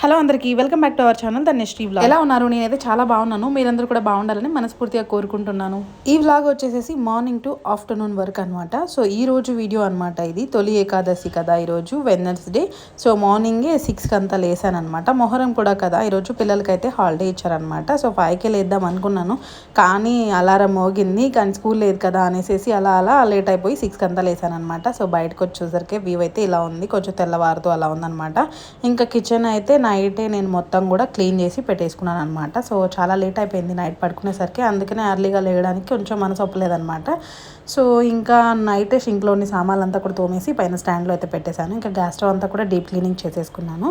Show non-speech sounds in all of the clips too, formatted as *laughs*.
Hello అందరికీ welcome back to our channel the next ఈ vlog. ఎలా ఉన్నారు? నేనైతే చాలా బాగున్నాను. మీరందరూ కూడా బాగుండాలని మనస్ఫూర్తిగా కోరుకుంటున్నాను. ఈ వ్లాగ్ వచ్చేసేసి మార్నింగ్ టు ఆఫ్టర్నూన్ వరకు అనమాట సో ఈ రోజు వీడియో అనమాట ఇది. తొలి ఏకాదశి కదా ఈరోజు వెన్నెస్డే సో మార్నింగే సిక్స్కి అంతా లేసానమాట మొహరం కూడా కదా ఈరోజు పిల్లలకైతే హాలిడే ఇచ్చారనమాట సో ఫైవ్కే లేద్దాం అనుకున్నాను. కానీ అలారం మోగింది. కానీ స్కూల్ లేదు కదా అనేసి అలా అలా లేట్ అయిపోయి సిక్స్కి అంతా లేసాను అనమాట సో బయటకు వచ్చేసరికి వ్యూ అయితే ఇలా ఉంది. కొంచెం తెల్లవారుతూ అలా ఉందన్నమాట. ఇంకా కిచెన్ అయితే నైటే నేను మొత్తం కూడా క్లీన్ చేసి పెట్టేసుకున్నాను అనమాట సో చాలా లేట్ అయిపోయింది నైట్ పడుకునేసరికి. అందుకనే ఎర్లీగా లేయడానికి కొంచెం మనసు ఒప్పలేదనమాట సో ఇంకా నైట్ షింక్లోని సామాన్లు అంతా కూడా తోమేసి పైన స్టాండ్లో అయితే పెట్టేశాను. ఇంకా గ్యాస్ స్టవ్ అంతా కూడా డీప్ క్లీనింగ్ చేసేసుకున్నాను.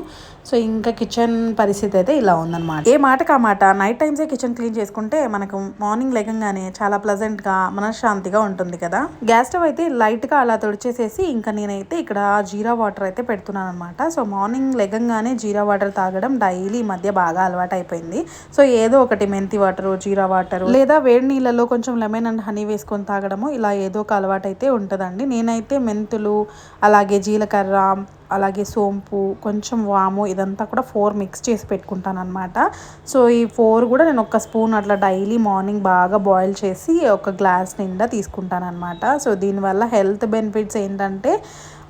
సో ఇంకా కిచెన్ పరిస్థితి అయితే ఇలా ఉందన్నమాట. ఏ మాటకు ఆ మాట? నైట్ టైమ్సే కిచెన్ క్లీన్ చేసుకుంటే మనకు మార్నింగ్ లేకంగానే చాలా ప్లజెంట్గా మనశ్శాంతిగా ఉంటుంది కదా? గ్యాస్ స్టవ్ అయితే లైట్గా అలా తుడిచేసేసి ఇంకా నేనైతే ఇక్కడ జీరా వాటర్ అయితే పెడుతున్నాను అనమాట సో మార్నింగ్ లెగంగానే జీరా వాటర్ తాగడం డైలీ ఈ మధ్య బాగా అలవాటు అయిపోయింది సో ఏదో ఒకటి మెంతి వాటర్ జీరా వాటర్ లేదా వేడి నీళ్ళలో కొంచెం లెమన్ అండ్ హనీ వేసుకొని తాగడము ఇలా ఏదో ఒక అలవాటు అయితే ఉంటుందండి. నేనైతే మెంతులు అలాగే జీలకర్ర అలాగే సోంపు కొంచెం వాము ఇదంతా కూడా ఫోర్ మిక్స్ చేసి పెట్టుకుంటాను అనమాట సో ఈ ఫోర్ కూడా నేను ఒక స్పూన్ అట్లా డైలీ మార్నింగ్ బాగా బాయిల్ చేసి ఒక గ్లాస్ నిండా తీసుకుంటాను అనమాట సో దీనివల్ల హెల్త్ బెనిఫిట్స్ ఏంటంటే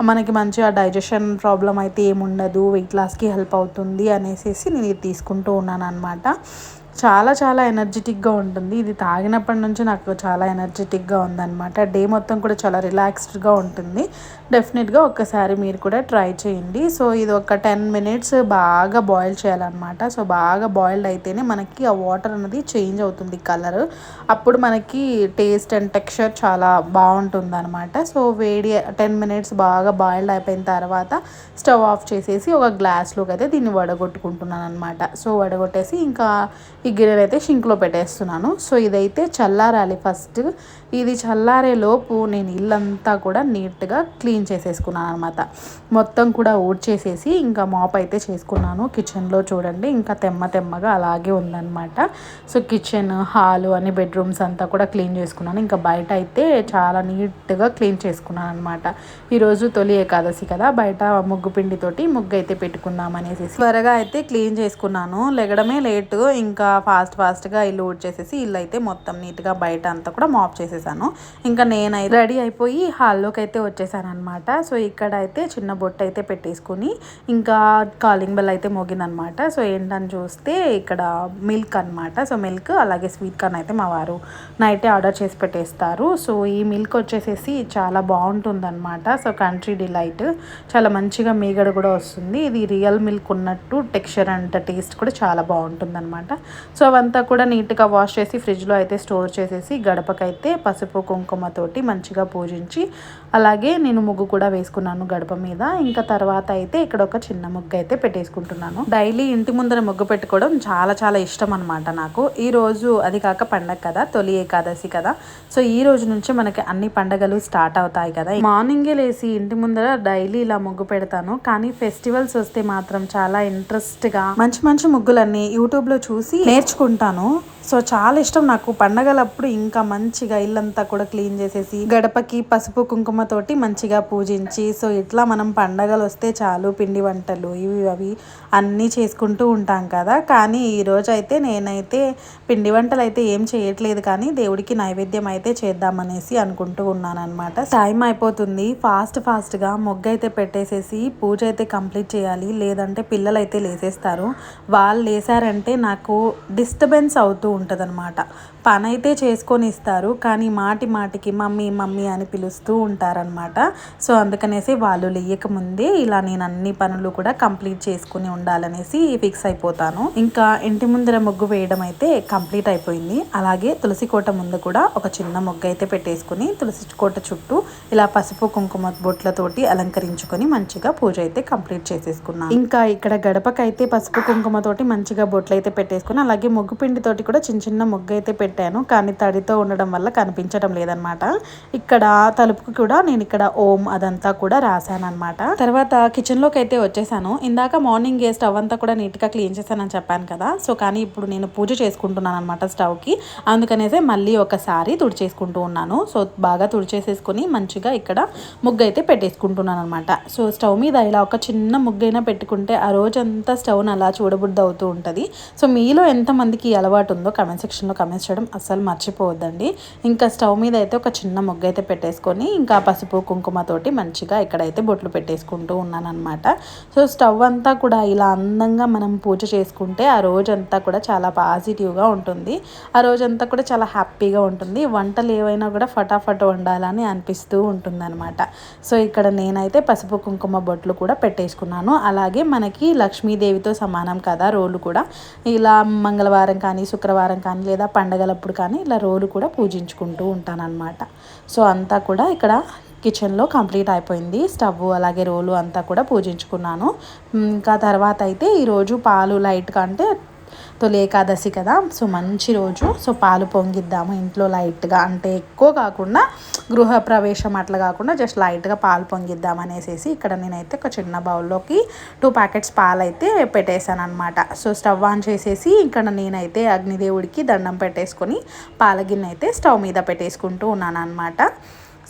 మనకి మంచిగా డైజెషన్ ప్రాబ్లం అయితే ఏముండదు వెయిట్ లాస్కి హెల్ప్ అవుతుంది అనేసి నేను ఇది తీసుకుంటూ ఉన్నాను అనమాట చాలా చాలా ఎనర్జెటిక్గా ఉంటుంది. ఇది తాగినప్పటి నుంచి నాకు చాలా ఎనర్జెటిక్గా ఉందన్నమాట. డే మొత్తం కూడా చాలా రిలాక్స్డ్గా ఉంటుంది. డెఫినెట్గా ఒక్కసారి మీరు కూడా ట్రై చేయండి. సో ఇది ఒక టెన్ మినిట్స్ బాగా బాయిల్ చేయాలన్నమాట. సో బాగా బాయిల్డ్ అయితేనే మనకి ఆ వాటర్ అనేది చేంజ్ అవుతుంది కలర్. అప్పుడు మనకి టేస్ట్ అండ్ టెక్స్చర్ చాలా బాగుంటుంది అనమాట సో వేడి టెన్ మినిట్స్ బాగా బాయిల్డ్ అయిపోయిన తర్వాత స్టవ్ ఆఫ్ చేసేసి ఒక గ్లాస్లోకి అయితే దీన్ని వడగొట్టుకుంటున్నాను అనమాట సో వడగొట్టేసి ఇంకా ఈ గిన్నెలు అయితే షింక్లో పెట్టేస్తున్నాను. సో ఇదైతే చల్లారాలి ఫస్ట్. ఇది చల్లారే లోపు నేను ఇల్లంతా కూడా నీట్గా క్లీన్ క్లీన్ చేసేసుకున్నాను అనమాట మొత్తం కూడా ఊడ్చేసేసి ఇంకా మాప్ అయితే చేసుకున్నాను. కిచెన్లో చూడండి ఇంకా తెమ్మ తెమ్మగా అలాగే ఉందన్నమాట. సో కిచెన్ హాలు అని బెడ్రూమ్స్ అంతా కూడా క్లీన్ చేసుకున్నాను. ఇంకా బయట అయితే చాలా నీట్గా క్లీన్ చేసుకున్నాను అనమాట ఈరోజు తొలి ఏకాదశి కదా బయట ముగ్గు పిండితోటి ముగ్గు అయితే పెట్టుకుందాం అనేసి త్వరగా అయితే క్లీన్ చేసుకున్నాను. లెగడమే లేటు ఇంకా ఫాస్ట్ ఫాస్ట్గా ఇల్లు ఊడ్చేసేసి ఇల్లు అయితే మొత్తం నీట్గా బయట అంతా కూడా మాప్ చేసేసాను. ఇంకా నేనైతే రెడీ అయిపోయి హాల్లోకి అయితే వచ్చేసాను అనమాట సో ఇక్కడ అయితే చిన్న బొట్టు అయితే పెట్టేసుకుని ఇంకా కాలింగ్ బెల్ అయితే మోగిందనమాట సో ఏంటని చూస్తే ఇక్కడ మిల్క్ అనమాట సో మిల్క్ అలాగే స్వీట్ కార్న్ అయితే మా వారు నైటే ఆర్డర్ చేసి పెట్టేస్తారు. సో ఈ మిల్క్ వచ్చేసేసి చాలా బాగుంటుందన్నమాట. So Country Delight. చాలా మంచిగా మీగడ కూడా వస్తుంది. ఇది రియల్ మిల్క్ ఉన్నట్టు టెక్స్చర్ అండ్ టేస్ట్ కూడా చాలా బాగుంటుందన్నమాట. సో అవంతా కూడా నీట్గా వాష్ చేసి ఫ్రిడ్జ్లో అయితే స్టోర్ చేసేసి గడపకైతే పసుపు కుంకుమతోటి మంచిగా పూజించి అలాగే నేను ముగ్గు కూడా వేసుకున్నాను గడప మీద. ఇంకా తర్వాత అయితే ఇక్కడ ఒక చిన్న ముగ్గు అయితే పెట్టేసుకుంటున్నాను. డైలీ ఇంటి ముందర ముగ్గు పెట్టుకోవడం చాలా చాలా ఇష్టం అనమాట నాకు. ఈ రోజు అది కాక పండగ కదా తొలి ఏకాదశి కదా. సో ఈ రోజు నుంచి మనకి అన్ని పండగలు స్టార్ట్ అవుతాయి కదా. మార్నింగే లేసి ఇంటి ముందర డైలీ ఇలా ముగ్గు పెడతాను. కానీ ఫెస్టివల్స్ వస్తే మాత్రం చాలా ఇంట్రెస్ట్గా మంచి మంచి ముగ్గులన్నీ యూట్యూబ్లో చూసి నేర్చుకుంటాను. సో చాలా ఇష్టం నాకు. పండగలప్పుడు ఇంకా మంచిగా ఇల్లంతా కూడా క్లీన్ చేసేసి గడపకి పసుపు కుంకుమతోటి మంచిగా పూజించి సో ఇట్లా మనం పండగలు వస్తే చాలు పిండి వంటలు ఇవి అవి అన్నీ చేసుకుంటూ ఉంటాం కదా. కానీ ఈరోజు అయితే నేనైతే పిండి వంటలు అయితే ఏం చేయట్లేదు కానీ దేవుడికి నైవేద్యం అయితే చేద్దామనేసి అనుకుంటూ ఉన్నాను అనమాట టైం అయిపోతుంది. ఫాస్ట్ ఫాస్ట్గా మొగ్గ అయితే పెట్టేసేసి పూజ అయితే కంప్లీట్ చేయాలి. లేదంటే పిల్లలు అయితే లేసేస్తారు. వాళ్ళు లేసారంటే నాకు డిస్టర్బెన్స్ అవుతూ ఉంటుందన్నమాట. పని అయితే చేసుకొని ఇస్తారు. కానీ మాటి మాటికి మమ్మీ మమ్మీ అని పిలుస్తూ ఉంటారనమాట సో అందుకనేసి వాళ్ళు లేయక ముందే ఇలా నేను అన్ని పనులు కూడా కంప్లీట్ చేసుకుని ఉండాలనేసి ఫిక్స్ అయిపోతాను. ఇంకా ఇంటి ముందర ముగ్గు వేయడం అయితే కంప్లీట్ అయిపోయింది. అలాగే తులసి కోట ముందు కూడా ఒక చిన్న ముగ్గు అయితే పెట్టేసుకుని తులసి కోట చుట్టూ ఇలా పసుపు కుంకుమ బొట్లతోటి అలంకరించుకొని మంచిగా పూజ అయితే కంప్లీట్ చేసేసుకున్నాను. ఇంకా ఇక్కడ గడపకైతే పసుపు కుంకుమతోటి మంచిగా బొట్లు అయితే పెట్టేసుకుని అలాగే ముగ్గు పిండితోటి కూడా చిన్న చిన్న ముగ్గు అయితే పెట్టాను. కానీ తడితో ఉండడం వల్ల కనిపించడం లేదనమాట ఇక్కడ తలుపుకు కూడా నేను ఇక్కడ ఓం అదంతా కూడా రాశాను అనమాట తర్వాత కిచెన్లోకి అయితే వచ్చేసాను. ఇందాక మార్నింగ్ ఏ స్టవ్ అంతా కూడా నీట్గా క్లీన్ చేశానని చెప్పాను కదా. సో కానీ ఇప్పుడు నేను పూజ చేసుకుంటున్నాను అనమాట స్టవ్కి అందుకనేసే మళ్ళీ ఒకసారి తుడిచేసుకుంటూ ఉన్నాను. సో బాగా తుడిచేసేసుకొని మంచిగా ఇక్కడ ముగ్గు అయితే పెట్టేసుకుంటున్నాను అనమాట సో స్టవ్ మీద ఇలా ఒక చిన్న ముగ్గైనా పెట్టుకుంటే ఆ రోజంతా స్టవ్ని అలా చూడబుద్ది అవుతూ ఉంటుంది. సో మీలో ఎంతమందికి అలవాటు ఉందో కమెంట్ సెక్షన్లో కమెంట్స్ చేయడం అస్సలు మర్చిపోవద్దండి. ఇంకా స్టవ్ మీద అయితే ఒక చిన్న ముగ్గు అయితే పెట్టేసుకొని ఇంకా పసుపు కుంకుమతో తోటి మంచిగా ఇక్కడైతే బొట్లు పెట్టేసుకుంటూ ఉన్నానమాట సో స్టవ్ అంతా కూడా ఇలా అందంగా మనం పూజ చేసుకుంటే ఆ రోజంతా కూడా చాలా పాజిటివ్గా ఉంటుంది. ఆ రోజంతా కూడా చాలా హ్యాపీగా ఉంటుంది. వంటలు ఏవైనా కూడా ఫటాఫట్ వండాలని అనిపిస్తూ ఉంటుంది అనమాట సో ఇక్కడ నేనైతే పసుపు కుంకుమ బొట్లు కూడా పెట్టేసుకున్నాను. అలాగే మనకి లక్ష్మీదేవితో సమానం కదా రోలు కూడా. ఇలా మంగళవారం కానీ శుక్రవారం కానీ లేదా పండగలప్పుడు కానీ ఇలా రోలు కూడా పూజించుకుంటూ ఉంటానన్నమాట. సో అంతా కూడా ఇక్కడ కిచెన్లో కంప్లీట్ అయిపోయింది. స్టవ్ అలాగే రోలు అంతా కూడా పూజించుకున్నాను. ఇంకా తర్వాత అయితే ఈరోజు పాలు లైట్గా అంటే తొలి ఏకాదశి కదా సో మంచి రోజు. సో పాలు పొంగిద్దాము ఇంట్లో లైట్గా. అంటే ఎక్కువ కాకుండా గృహ ప్రవేశం అట్లా కాకుండా జస్ట్ లైట్గా పాలు పొంగిద్దాం అనేసి ఇక్కడ నేనైతే ఒక చిన్న బౌల్లోకి టూ ప్యాకెట్స్ పాలు అయితే పెట్టేశాను అనమాట సో స్టవ్ ఆన్ చేసేసి ఇక్కడ నేనైతే అగ్నిదేవుడికి దండం పెట్టేసుకొని పాల గిన్నె అయితే స్టవ్ మీద పెట్టేసుకుంటూ ఉన్నాను అనమాట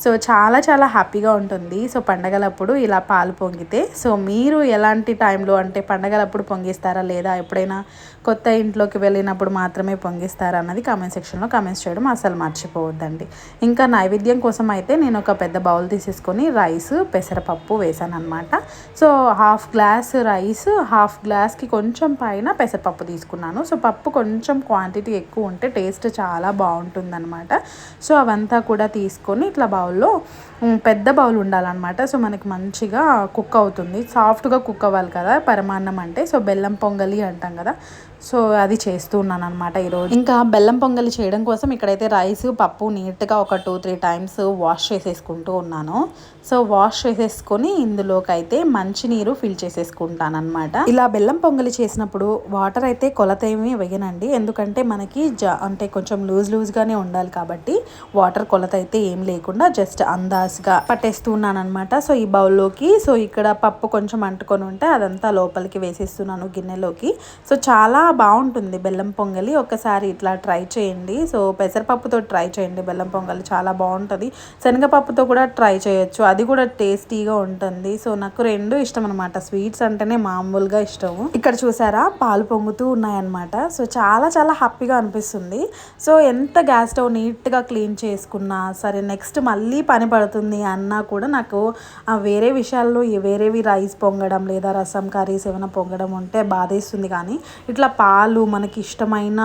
సో చాలా చాలా హ్యాపీగా ఉంటుంది. సో పండగలప్పుడు ఇలా పాలు పొంగితే సో మీరు ఎలాంటి టైంలో అంటే పండగలప్పుడు పొంగిస్తారా? లేదా ఎప్పుడైనా కొత్త ఇంట్లోకి వెళ్ళినప్పుడు మాత్రమే పొంగిస్తారా? అన్నది కామెంట్ సెక్షన్లో కామెంట్స్ చేయడం అసలు మర్చిపోవద్దండి. ఇంకా నైవేద్యం కోసం అయితే నేను ఒక పెద్ద బౌల్ తీసేసుకొని రైస్ పెసరపప్పు వేసాను అనమాట so half glass rice half గ్లాస్కి కొంచెం పైన పెసరపప్పు తీసుకున్నాను. సో పప్పు కొంచెం క్వాంటిటీ ఎక్కువ ఉంటే టేస్ట్ చాలా బాగుంటుందన్నమాట. సో అవంతా కూడా తీసుకొని ఇట్లా బౌల్ బౌల్లో పెద్ద బౌల్ ఉండాలన్నమాట. సో మనకి మంచిగా కుక్ అవుతుంది. సాఫ్ట్గా కుక్ అవ్వాలి కదా పరమాన్నం అంటే. సో బెల్లం పొంగలి అంటాం కదా. సో అది చేస్తూ ఉన్నాను అనమాట ఈరోజు. ఇంకా బెల్లం పొంగలి చేయడం కోసం ఇక్కడైతే రైస్ పప్పు నీట్గా ఒక టూ త్రీ టైమ్స్ వాష్ చేసేసుకుంటూ ఉన్నాను. సో వాష్ చేసేసుకొని ఇందులోకి అయితే మంచినీరు ఫిల్ చేసేసుకుంటాను అనమాట ఇలా బెల్లం పొంగలి చేసినప్పుడు వాటర్ అయితే కొలత ఏమీ వేయనండి. ఎందుకంటే మనకి జ అంటే కొంచెం లూజ్ లూజ్గానే ఉండాలి కాబట్టి వాటర్ కొలత అయితే ఏం లేకుండా జస్ట్ అందాజ్గా పట్టేస్తూ ఉన్నాను అనమాట సో ఈ బౌల్లోకి సో ఇక్కడ పప్పు కొంచెం అంటుకొని ఉంటే అదంతా లోపలికి వేసేస్తున్నాను గిన్నెలోకి. సో చాలా బాగుంటుంది బెల్లం పొంగలి. ఒకసారి ఇట్లా ట్రై చేయండి. సో పెసరపప్పుతో ట్రై చేయండి బెల్లం పొంగలి. చాలా బాగుంటుంది. శనగపప్పుతో కూడా ట్రై చేయొచ్చు. అది కూడా టేస్టీగా ఉంటుంది. సో నాకు రెండు ఇష్టం అనమాట స్వీట్స్ అంటేనే మామూలుగా ఇష్టము. ఇక్కడ చూసారా? పాలు పొంగుతూ ఉన్నాయన్నమాట. సో చాలా చాలా హ్యాపీగా అనిపిస్తుంది. సో ఎంత గ్యాస్ స్టవ్ నీట్గా క్లీన్ చేసుకున్నా సరే నెక్స్ట్ మళ్ళీ పని పడుతుంది అన్నా కూడా నాకు వేరే విషయాల్లో వేరేవి రైస్ పొంగడం లేదా రసం కర్రీస్ ఏమైనా పొంగడం ఉంటే బాధేస్తుంది. కానీ ఇట్లా పాలు మనకి ఇష్టమైన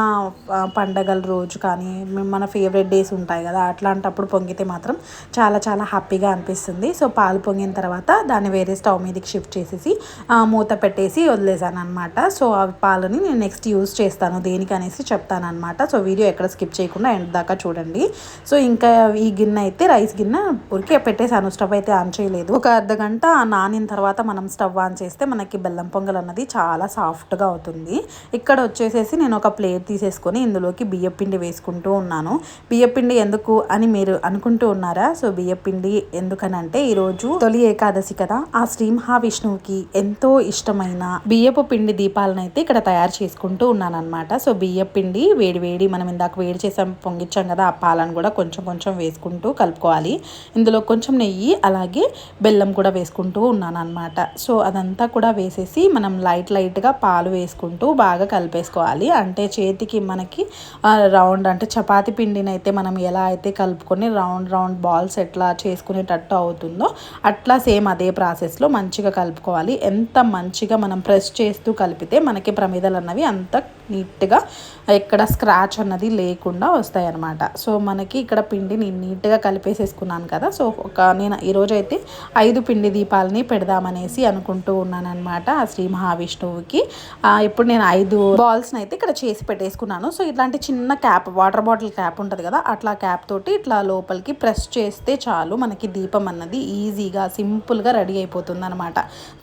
పండగల రోజు కానీ మన ఫేవరెట్ డేస్ ఉంటాయి కదా అట్లాంటప్పుడు పొంగితే మాత్రం చాలా చాలా హ్యాపీగా అనిపిస్తుంది. సో పాలు పొంగిన తర్వాత దాన్ని వేరే స్టవ్ మీదకి షిఫ్ట్ చేసేసి మూత పెట్టేసి వదిలేసాను అనమాట సో ఆ పాలని నేను నెక్స్ట్ యూస్ చేస్తాను దేనికి అనేసి చెప్తాను అనమాట సో వీడియో ఎక్కడ స్కిప్ చేయకుండా ఎండ్ దాకా చూడండి. సో ఇంకా ఈ గిన్నె అయితే రైస్ గిన్నె ఉరికే పెట్టేసాను స్టవ్ అయితే ఆన్ చేయలేదు. ఒక అర్ధ గంట నానిన తర్వాత మనం స్టవ్ ఆన్ చేస్తే మనకి బెల్లం పొంగల్ అన్నది చాలా సాఫ్ట్గా అవుతుంది. ఇక్కడ వచ్చేసేసి నేను ఒక ప్లేట్ తీసేసుకొని ఇందులోకి బియ్యపిండి వేసుకుంటూ ఉన్నాను. బియ్యపిండి ఎందుకు అని మీరు అనుకుంటూ ఉన్నారా? సో బియ్యపిండి ఎందుకనంటే ఈరోజు తొలి ఏకాదశి కదా. ఆ శ్రీ మహావిష్ణువుకి ఎంతో ఇష్టమైన బియ్యపు పిండి దీపాలను అయితే ఇక్కడ తయారు చేసుకుంటూ ఉన్నాను అనమాట సో బియ్యపిండి వేడి వేడి మనం ఇందాక వేడి చేసాం పొంగిచ్చాం కదా ఆ పాలను కూడా కొంచెం కొంచెం వేసుకుంటూ కలుపుకోవాలి. ఇందులో కొంచెం నెయ్యి అలాగే బెల్లం కూడా వేసుకుంటూ ఉన్నాను అనమాట సో అదంతా కూడా వేసేసి మనం లైట్ లైట్గా పాలు వేసుకుంటూ బాగా కలిపేసుకోవాలి. అంటే చేతికి మనకి రౌండ్ అంటే చపాతి పిండిని అయితే మనం ఎలా అయితే కలుపుకొని రౌండ్ రౌండ్ బాల్స్ ఎట్లా చేసుకునేటట్టు అవుతుందో అట్లా సేమ్ అదే ప్రాసెస్లో మంచిగా కలుపుకోవాలి. ఎంత మంచిగా మనం ప్రెస్ చేస్తూ కలిపితే మనకి ప్రమిదలు అన్నవి అంత నీట్గా ఎక్కడ స్క్రాచ్ అన్నది లేకుండా వస్తాయి అన్నమాట సో మనకి ఇక్కడ పిండి నేను నీట్గా కలిపేసేసుకున్నాను కదా సో ఒక నేను ఈరోజు అయితే ఐదు పిండి దీపాలని పెడదామనేసి అనుకుంటూ ఉన్నానమాట ఆ శ్రీ మహావిష్ణువుకి. ఇప్పుడు నేను ఐదు బాల్స్ని అయితే ఇక్కడ చేసి పెట్టేసుకున్నాను. సో ఇట్లాంటి చిన్న క్యాప్ వాటర్ బాటిల్ క్యాప్ ఉంటుంది కదా అట్లా క్యాప్ తోటి ఇట్లా లోపలికి ప్రెస్ చేస్తే చాలు మనకి దీపం అన్నది ఈజీగా సింపుల్గా రెడీ అయిపోతుంది అనమాట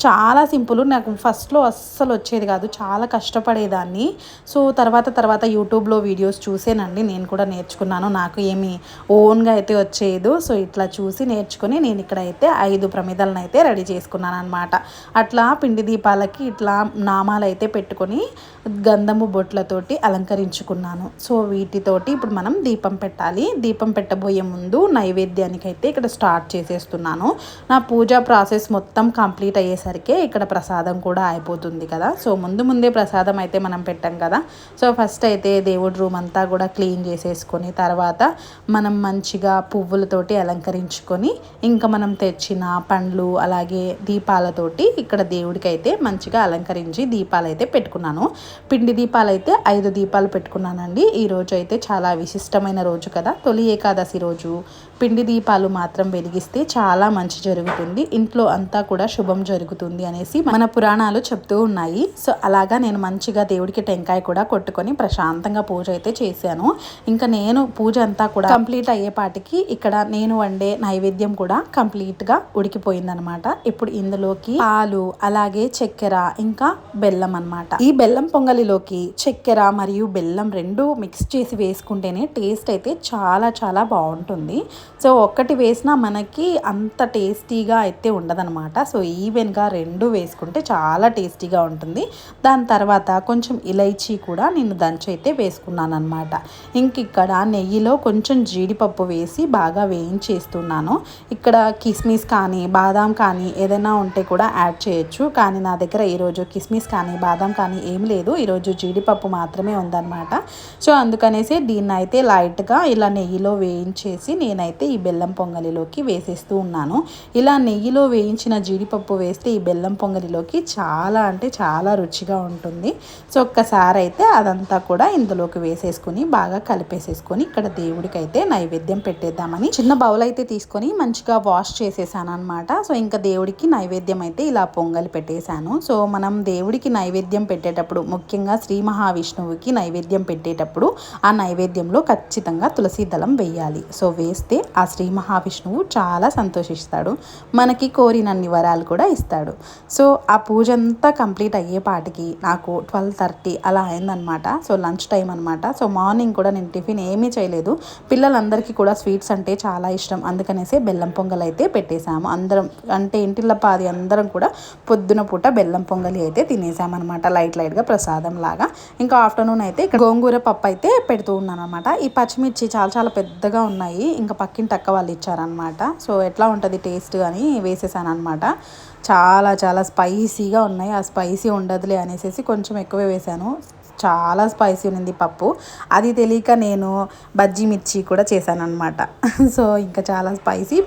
చాలా సింపుల్ నాకు ఫస్ట్లో అస్సలు వచ్చేది కాదు చాలా కష్టపడేదాన్ని. సో తర్వాత తర్వాత తర్వాత యూట్యూబ్లో వీడియోస్ చూసేనండి. నేను కూడా నేర్చుకున్నాను. నాకు ఏమి ఓన్గా అయితే వచ్చేదు సో ఇట్లా చూసి నేర్చుకుని నేను ఇక్కడ అయితే ఐదు ప్రమిదలను అయితే రెడీ చేసుకున్నాను అనమాట అట్లా పిండి దీపాలకి ఇట్లా నామాలు అయితే పెట్టుకొని గంధము బొట్లతోటి అలంకరించుకున్నాను. సో వీటితోటి ఇప్పుడు మనం దీపం పెట్టాలి. దీపం పెట్టబోయే ముందు నైవేద్యానికి అయితే ఇక్కడ స్టార్ట్ చేసేస్తున్నాను. నా పూజా ప్రాసెస్ మొత్తం కంప్లీట్ అయ్యేసరికి ఇక్కడ ప్రసాదం కూడా అయిపోతుంది కదా. సో ముందు ముందే ప్రసాదం అయితే మనం పెట్టాం కదా. సో ఫస్ట్ అయితే దేవుడి రూమ్ అంతా కూడా క్లీన్ చేసేసుకొని తర్వాత మనం మంచిగా పువ్వులతోటి అలంకరించుకొని ఇంకా మనం తెచ్చిన పండ్లు అలాగే దీపాలతోటి ఇక్కడ దేవుడికి అయితే మంచిగా అలంకరించి దీపాలు అయితే పెట్టుకున్నాను. పిండి దీపాలు అయితే ఐదు దీపాలు పెట్టుకున్నానండి. ఈ అయితే చాలా విశిష్టమైన రోజు కదా. తొలి ఏకాదశి రోజు పిండి దీపాలు మాత్రం వెలిగిస్తే చాలా మంచి జరుగుతుంది. ఇంట్లో అంతా కూడా శుభం జరుగుతుంది అనేసి మన పురాణాలు చెప్తూ ఉన్నాయి. సో అలాగా నేను మంచిగా దేవుడికి టెంకాయ కూడా కొట్టుకొని ప్రశాంతంగా పూజ అయితే చేశాను. ఇంకా నేను పూజ అంతా కూడా కంప్లీట్ అయ్యేపాటికి ఇక్కడ నేను వండే నైవేద్యం కూడా కంప్లీట్గా ఉడికిపోయిందనమాట ఇప్పుడు ఇందులోకి పాలు అలాగే చక్కెర ఇంకా బెల్లం అనమాట ఈ బెల్లం పొంగలిలోకి చక్కెర మరియు బెల్లం రెండు మిక్స్ చేసి వేసుకుంటేనే టేస్ట్ అయితే చాలా చాలా బాగుంటుంది. సో ఒక్కటి వేసినా మనకి అంత టేస్టీగా అయితే ఉండదనమాట సో ఈవెన్గా రెండు వేసుకుంటే చాలా టేస్టీగా ఉంటుంది. దాని తర్వాత కొంచెం ఇలైచీ కూడా నేను దంచి అయితే వేసుకున్నాను అనమాట ఇంక ఇక్కడ నెయ్యిలో కొంచెం జీడిపప్పు వేసి బాగా వేయించేస్తున్నాను. ఇక్కడ కిస్మిస్ కానీ బాదాం కానీ ఏదైనా ఉంటే కూడా యాడ్ చేయొచ్చు. కానీ నా దగ్గర ఈరోజు కిస్మిస్ కానీ బాదాం కానీ ఏం లేదు. ఈరోజు జీడిపప్పు మాత్రమే ఉందన్నమాట. సో అందుకనేసి దీన్ని అయితే లైట్గా ఇలా నెయ్యిలో వేయించేసి నేనైతే ఈ బెల్లం పొంగలిలోకి వేసేస్తూ ఉన్నాను. ఇలా నెయ్యిలో వేయించిన జీడిపప్పు వేస్తే ఈ బెల్లం పొంగలిలోకి చాలా అంటే చాలా రుచిగా ఉంటుంది. సో ఒక్కసారి అయితే అదంతా కూడా ఇందులోకి వేసేసుకుని బాగా కలిపేసేసుకొని ఇక్కడ దేవుడికి అయితే నైవేద్యం పెట్టేద్దామని చిన్న బౌల్ అయితే తీసుకొని మంచిగా వాష్ చేసేసాను అనమాట సో ఇంకా దేవుడికి నైవేద్యం అయితే ఇలా పొంగలి పెట్టేశాను. సో మనం దేవుడికి నైవేద్యం పెట్టేటప్పుడు ముఖ్యంగా శ్రీ మహావిష్ణువుకి నైవేద్యం పెట్టేటప్పుడు ఆ నైవేద్యంలో ఖచ్చితంగా తులసి దళం వేయాలి. సో వేస్తే ఆ శ్రీ మహావిష్ణువు చాలా సంతోషిస్తాడు. మనకి కోరినన్ని వరాలు కూడా ఇస్తాడు. సో ఆ పూజ అంతా కంప్లీట్ అయ్యేపాటికి నాకు ట్వెల్వ్ థర్టీ అలా అయిందనమాట సో లంచ్ టైం అనమాట సో మార్నింగ్ కూడా నేను టిఫిన్ ఏమీ చేయలేదు. పిల్లలందరికీ కూడా స్వీట్స్ అంటే చాలా ఇష్టం. అందుకనేసి బెల్లం పొంగల్ అయితే పెట్టేశాము. అందరం అంటే ఇంటిలో పాది అందరం కూడా పొద్దున పూట బెల్లం పొంగలి అయితే తినేసామన్నమాట లైట్ లైట్గా ప్రసాదం లాగా. ఇంకా ఆఫ్టర్నూన్ అయితే ఇక్కడ గోంగూర పప్పు అయితే పెడుతూ ఉన్నాను అనమాట ఈ పచ్చిమిర్చి చాలా చాలా పెద్దగా ఉన్నాయి. ఇంకా పక్కింటి అక్క వాళ్ళు ఇచ్చారనమాట సో ఎట్లా ఉంటుంది టేస్ట్ అని వేసేసాను అనమాట చాలా చాలా స్పైసీగా ఉన్నాయి. ఆ స్పైసీ ఉండదులే అనేసి కొంచెం ఎక్కువే వేసాను. చాలా స్పైసీ ఉంది పప్పు. అది తెలియక నేను బజ్జీ మిర్చి కూడా చేశాను అనమాట *laughs* సో ఇంకా చాలా స్పైసీ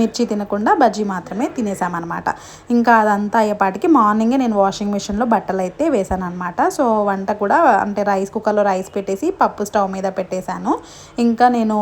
మిర్చి తినకుండా బజ్జీ మాత్రమే తినేసామన్నమాట. ఇంకా అదంతా అయ్యేపాటికి మార్నింగే నేను వాషింగ్ మిషన్లో బట్టలు అయితే వేశాను అనమాట సో వంట కూడా అంటే రైస్ కుక్కర్లో రైస్ పెట్టేసి పప్పు స్టవ్ మీద పెట్టేశాను. ఇంకా నేను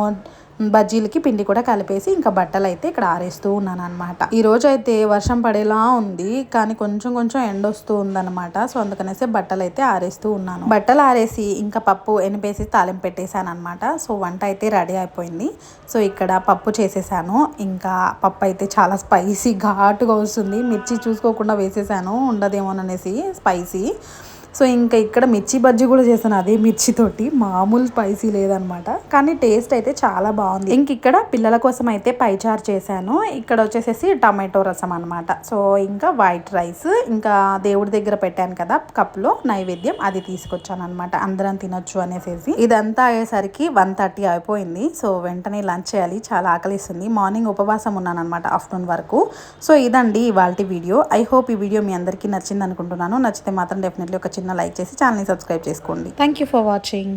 బజ్జీలకి పిండి కూడా కలిపేసి ఇంకా బట్టలు అయితే ఇక్కడ ఆరేస్తూ ఉన్నాను అనమాట ఈ రోజు అయితే వర్షం పడేలా ఉంది కానీ కొంచెం కొంచెం ఎండ వస్తూ ఉందన్నమాట. సో అందుకనేసి బట్టలు అయితే ఆరేస్తూ ఉన్నాను. బట్టలు ఆరేసి ఇంకా పప్పు ఎనిపేసి తాలింపు పెట్టేశాను అనమాట సో వంట అయితే రెడీ అయిపోయింది. సో ఇక్కడ పప్పు చేసేసాను. ఇంకా పప్పు అయితే చాలా స్పైసీ ఘాటుగా వస్తుంది. మిర్చి చూసుకోకుండా వేసేసాను. ఉండదేమోననేసి స్పైసీ. సో ఇంకా ఇక్కడ మిర్చి బజ్జీ కూడా చేశాను అదే మిర్చితోటి. మామూలు స్పైసీ లేదనమాట కానీ టేస్ట్ అయితే చాలా బాగుంది. ఇంక ఇక్కడ పిల్లల కోసం అయితే పైచార్ చేశాను. ఇక్కడ వచ్చేసేసి టమాటో రసం అనమాట. సో ఇంకా వైట్ రైస్ ఇంకా దేవుడి దగ్గర పెట్టాను కదా కప్లో నైవేద్యం అది తీసుకొచ్చాను అనమాట. అందరం తినొచ్చు అనేసి ఇదంతా అయ్యేసరికి వన్ థర్టీ అయిపోయింది. సో వెంటనే లంచ్ చేయాలి. చాలా ఆకలిస్తుంది. మార్నింగ్ ఉపవాసం ఉన్నాను అనమాట ఆఫ్టర్నూన్ వరకు. సో ఇదండి ఇవాళ వీడియో. ఐ హోప్ ఈ వీడియో మీ అందరికీ నచ్చింది అనుకుంటున్నాను నచ్చితే మాత్రం డెఫినెట్లీ ఒక చిన్న లైక్ చేసి ఛానల్ని సబ్స్క్రైబ్ చేసుకోండి. Thank you for watching